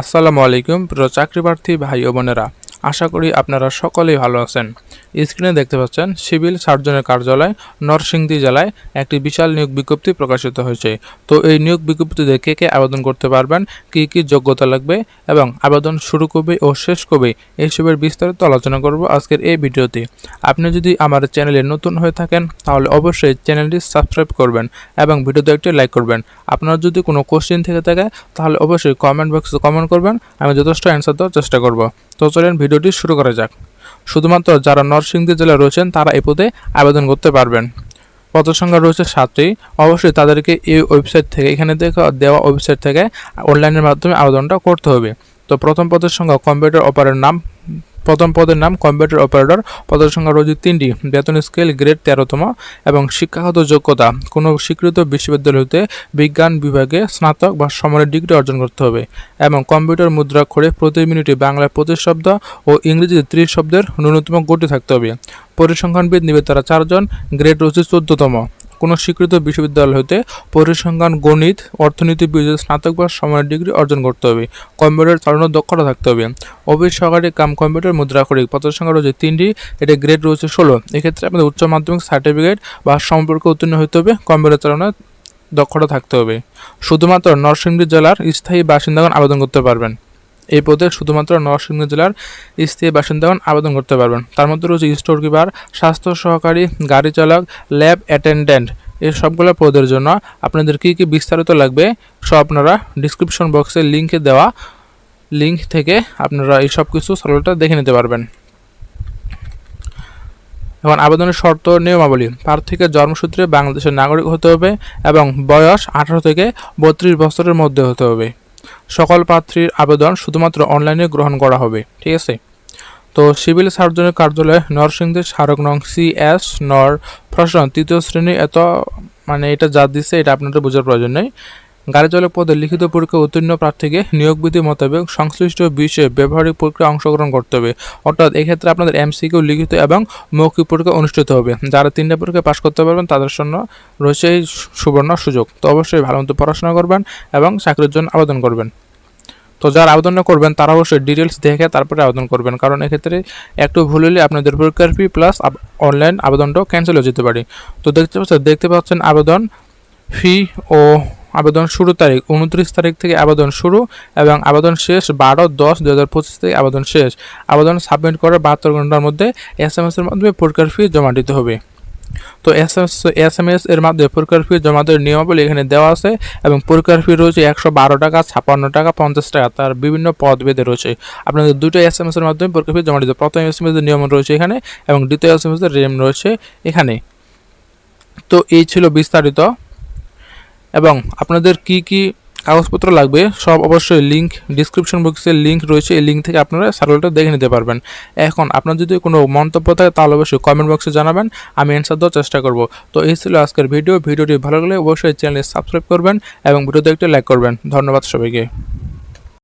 আসসালামু আলাইকুম প্রিয় চাকরিপ্রার্থী ভাই ও বোনেরা। আশা করি আপনারা সকলেই ভালো আছেন। স্ক্রিনে দেখতে পাচ্ছেন, সিভিল সার্জনের কার্যালয়, নরসিংদী জেলায় একটি বিশাল নিয়োগ বিজ্ঞপ্তি প্রকাশিত হয়েছে। তো এই নিয়োগ বিজ্ঞপ্তিতে কে কে আবেদন করতে পারবেন, কী কী যোগ্যতা লাগবে এবং আবেদন শুরু কবে ও শেষ কবে এইসবের বিস্তারিত আলোচনা করব আজকের এই ভিডিওতে। আপনি যদি আমার চ্যানেলে নতুন হয়ে থাকেন, তাহলে অবশ্যই চ্যানেলটি সাবস্ক্রাইব করবেন এবং ভিডিওতে একটি লাইক করবেন। আপনার যদি কোনো কোশ্চেন থেকে থাকে, তাহলে অবশ্যই কমেন্ট বক্সে কমেন্ট করবেন, আমি যথেষ্ট অ্যান্সার দেওয়ার চেষ্টা করব। তো চলেন ভিডিওটি শুরু করা যাক। শুধুমাত্র যারা নরসিংদী জেলায় রয়েছেন, তারা এই পদে আবেদন করতে পারবেন। পদের সংখ্যা রয়েছে সাতটি। অবশ্যই তাদেরকে এই ওয়েবসাইট থেকে, এখানে দেওয়া ওয়েবসাইট থেকে অনলাইনের মাধ্যমে আবেদনটা করতে হবে। তো প্রথম পদের সংখ্যা কম্পিউটার অপারের নাম প্রথম পদের নাম কম্পিউটার অপারেটর। পদের সংখ্যা রয়েছে তিনটি। বেতন স্কেল গ্রেড তেরোতম এবং শিক্ষাগত যোগ্যতা। কোনো স্বীকৃত বিশ্ববিদ্যালয় হতে বিজ্ঞান বিভাগে স্নাতক বা সমানের ডিগ্রি অর্জন করতে হবে এবং কম্পিউটার মুদ্রা মুদ্রাক্ষরে প্রতি মিনিটে বাংলায় পঁচিশ শব্দ ও ইংরেজিতে ত্রিশ শব্দের ন্যূনতম গতি থাকতে হবে। পরিসংখ্যানবিদ নিবে তারা চারজন, গ্রেড রয়েছে চোদ্দতম। কোনো স্বীকৃত বিশ্ববিদ্যালয় হতে পরিসংখ্যান, গণিত, অর্থনীতি বিষয়ে স্নাতক বা সমানের ডিগ্রি অর্জন করতে হবে। কম্পিউটার চালানোর দক্ষতা থাকতে হবে। অফিস সহকারী কাম কম্পিউটার মুদ্রাক্ষরিক পদের সংখ্যা রয়েছে তিনটি। এটা গ্রেড রয়েছে ষোলো। এক্ষেত্রে আপনাদের উচ্চ মাধ্যমিক সার্টিফিকেট বা সম্পর্কে উত্তীর্ণ হতে হবে। কম্পিউটার চালানোর দক্ষতা থাকতে হবে। শুধুমাত্র নরসিংদী জেলার স্থায়ী বাসিন্দাগণ আবেদন করতে পারবেন। এই পদে শুধুমাত্র নরসিংদী জেলার স্থায়ী বাসিন্দাগণ আবেদন করতে পারবেন। তার মধ্যে রয়েছে স্টোর কিপার স্বাস্থ্য সহকারী, গাড়ি চালক ল্যাব অ্যাটেন্ডেন্ট এই সবগুলো পদের জন্য আপনাদের কী কী বিস্তারিত লাগবে, সব আপনারা ডিসক্রিপশন বক্সে লিঙ্কে দেওয়া লিঙ্ক থেকে আপনারা এই সব কিছু সরলটা দেখে নিতে পারবেন। এখন আবেদনের শর্ত নিয়মাবলী। প্রার্থীকে জন্মসূত্রে বাংলাদেশের নাগরিক হতে হবে এবং বয়স আঠারো থেকে বত্রিশ বছরের মধ্যে হতে হবে। সকল প্রার্থীর আবেদন শুধুমাত্র অনলাইনে গ্রহণ করা হবে, ঠিক আছে? তো সিভিল সার্জনের কার্যালয় নরসিংদী স্মারক নং সি এস নর প্রশাসন তৃতীয় শ্রেণি এত মানে এটা যা দিচ্ছে এটা আপনাদের বোঝার প্রয়োজন নেই। গাড়ি চালক পদে লিখিত পরীক্ষা উত্তীর্ণ প্রার্থীকে নিয়োগ বিধি মোতাবেক সংশ্লিষ্ট বিষয়ে ব্যবহারিক পরীক্ষায় অংশগ্রহণ করতে হবে। অর্থাৎ এক্ষেত্রে আপনাদের এমসিকিউ লিখিত এবং মৌখিক পরীক্ষা অনুষ্ঠিত হবে। যারা তিনটা পরীক্ষায় পাশ করতে পারবেন, তাদের জন্য রয়েছে এই সুবর্ণ সুযোগ। তো অবশ্যই ভালো মতো পড়াশোনা করবেন এবং চাকরির জন্য আবেদন করবেন। তো যারা আবেদন করবেন, তারা অবশ্যই ডিটেলস দেখে তারপরে আবেদন করবেন। কারণ এক্ষেত্রে একটু ভুল হলে আপনাদের পরীক্ষার ফি প্লাস অনলাইন আবেদনটাও ক্যান্সেল হয়ে যেতে পারে। তো দেখতে পাচ্ছেন দেখতে পাচ্ছেন আবেদন ফি ও আবেদন শুরু তারিখ উনত্রিশ তারিখ থেকে আবেদন শুরু এবং আবেদন শেষ বারো দশ দু হাজার পঁচিশ থেকে আবেদন শেষ। আবেদন সাবমিট করার বাহাত্তর ঘণ্টার মধ্যে এস এম এস এর মাধ্যমে পরীক্ষার ফি জমা দিতে হবে। তো এস এম এস এর মাধ্যমে পরীক্ষার ফি জমা দেওয়ার নিয়মাবলী এখানে দেওয়া আছে এবং পরীক্ষার ফি রয়েছে একশো বারো টাকা, ছাপ্পান্ন টাকা, পঞ্চাশ টাকা। তার বিভিন্ন পদ বেঁধে রয়েছে। আপনাদের দুটো এস এম এস এর মাধ্যমে পরীক্ষার ফি জমা দিতে প্রথম এস এম এস এর নিয়ম রয়েছে এখানে এবং দ্বিতীয় এস এম এস এর নিয়ম রয়েছে এখানে। তো এই ছিল বিস্তারিত। এবং আপনাদের কি কি কাগজপত্র লাগবে, সব অবশ্যই লিঙ্ক ডিসক্রিপশন বক্সে লিঙ্ক রয়েছে। এই লিঙ্ক থেকে আপনারা সার্কুলারটা দেখে নিতে পারবেন। এখন আপনার যদি কোনো মন্তব্য থাকে, তাহলে অবশ্যই কমেন্ট বক্সে জানাবেন, আমি অ্যান্সার দেওয়ার চেষ্টা করব। তো এই ছিল আজকের ভিডিও ভিডিওটি ভালো লাগলে অবশ্যই চ্যানেলে সাবস্ক্রাইব করবেন এবং ভিডিওতে একটি লাইক করবেন। ধন্যবাদ সবাইকে।